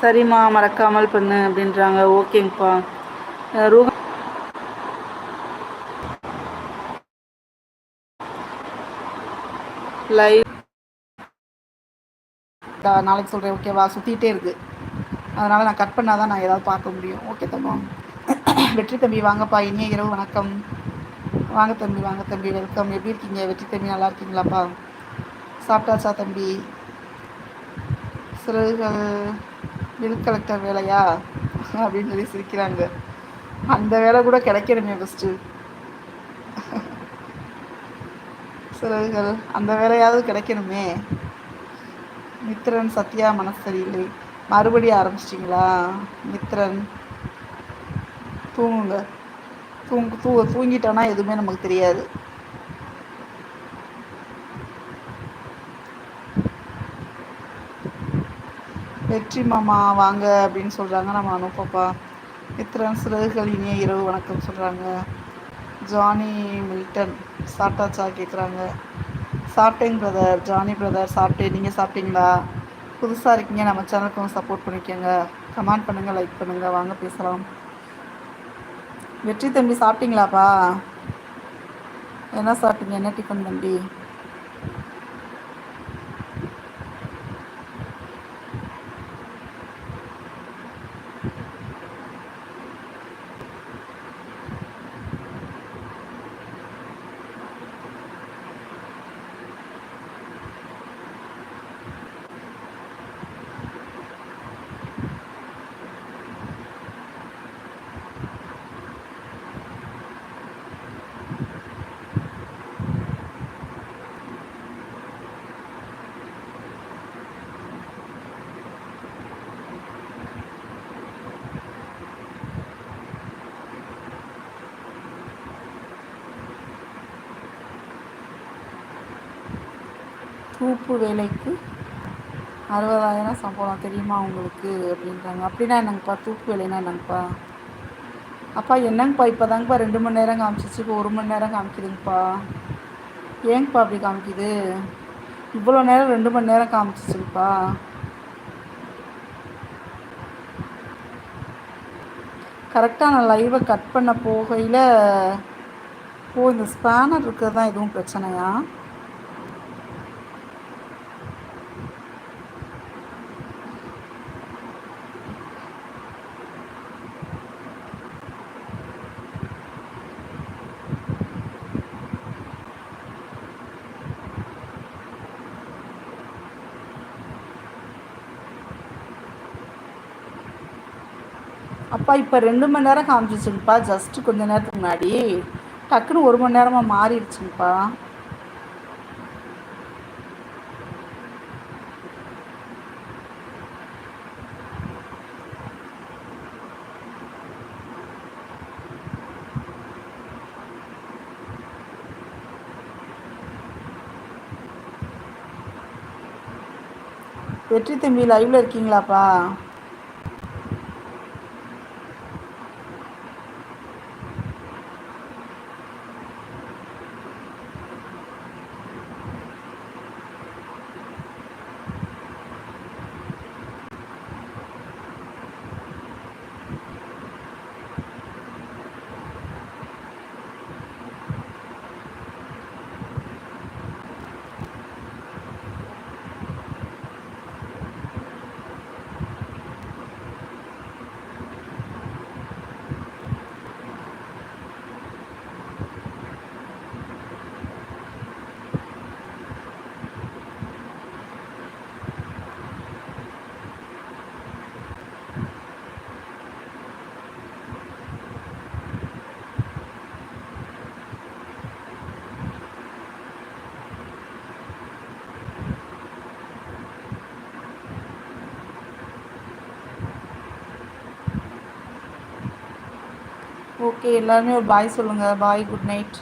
சரிம்மா மறக்காமல் பண்ணு அப்படின்றாங்க. ஓகேங்கப்பா. ரூஹா லைவ் நாளைக்கு சொல்கிறேன் ஓகேவா சுற்றிகிட்டே இருக்குது அதனால் நான் கட் பண்ணால் தான் நான் ஏதாவது பார்க்க முடியும். ஓகே தம்பா வெற்றி தம்பி வாங்கப்பா. இனிய இரவு வணக்கம். வாங்க தம்பி வாங்க தம்பி. வெல்கம். எப்படி இருக்கீங்க? வெற்றி தம்பி நல்லா இருக்கீங்களாப்பா? சாப்பிட்டாச்சா தம்பி? சிறகு பில் கலெக்டர் வேலையா? அப்படின்னு சொல்லி சிரிக்கிறாங்க. அந்த வேலை கூட கிடைக்கணுமே ஃபஸ்ட்டு சிறகுகள் அந்த வேலையாவது கிடைக்கணுமே. மித்ரன் சத்யா மனசு சரியில்லை. மறுபடியும் ஆரம்பிச்சிட்டிங்களா? மித்ரன் தூங்குங்க. தூங்கு தூ தூங்கிட்டோன்னா எதுவுமே நமக்கு தெரியாது. வெற்றி மாமா வாங்க அப்படின்னு சொல்கிறாங்க நம்ம அனுப்பப்பா இத்திரன் சிறகுகள் இனிய இரவு வணக்கம் சொல்கிறாங்க ஜானி மில்டன் சாப்பிட்டாச்சா கேட்குறாங்க சாப்பிட்டேங்க பிரதர் ஜானி பிரதர் சாப்பிட்டேன். நீங்கள் சாப்பிட்டீங்களா? புதுசாக இருக்கீங்க. நம்ம சேனலுக்கும் சப்போர்ட் பண்ணிக்கோங்க. கமெண்ட் பண்ணுங்கள் லைக் பண்ணுங்கள் வாங்க பேசலாம். வெற்றி தம்பி சாப்பிட்டீங்களாப்பா? என்ன சாப்பிட்டீங்க? என்ன டிஃபன் தம்பி? தூப்பு வேலைக்கு அறுபதாயிரம் சம்பளம் தெரியுமா உங்களுக்கு? அப்படின்றாங்க. அப்படின்னா என்னங்கப்பா? தூப்பு வேலைன்னா என்னங்கப்பா? அப்பா என்னங்கப்பா? இப்போ தாங்கப்பா ரெண்டு மணி நேரம் காமிச்சிச்சு. இப்போ ஒரு மணி நேரம் காமிக்குதுங்கப்பா. ஏங்கப்பா அப்படி காமிக்குது? இவ்வளோ நேரம் ரெண்டு மணி நேரம் காமிச்சிச்சுங்கப்பா. கரெக்டாக நான் லைவை கட் பண்ண போகையில் ஓ இந்த ஸ்பேனர் இருக்கிறது தான் எதுவும் பிரச்சனையா? அப்பா இப்போ ரெண்டு மணி நேரம் காமிச்சிச்சுங்கப்பா ஜஸ்ட்டு கொஞ்ச நேரத்துக்கு முன்னாடி. டக்குன்னு ஒரு மணி நேரமாக மாறிடுச்சுங்கப்பா. வெற்றி தம்பி லைவில் இருக்கீங்களாப்பா? ஓகே எல்லாருமே ஒரு பாய் சொல்லுங்கள் பாய் குட் நைட்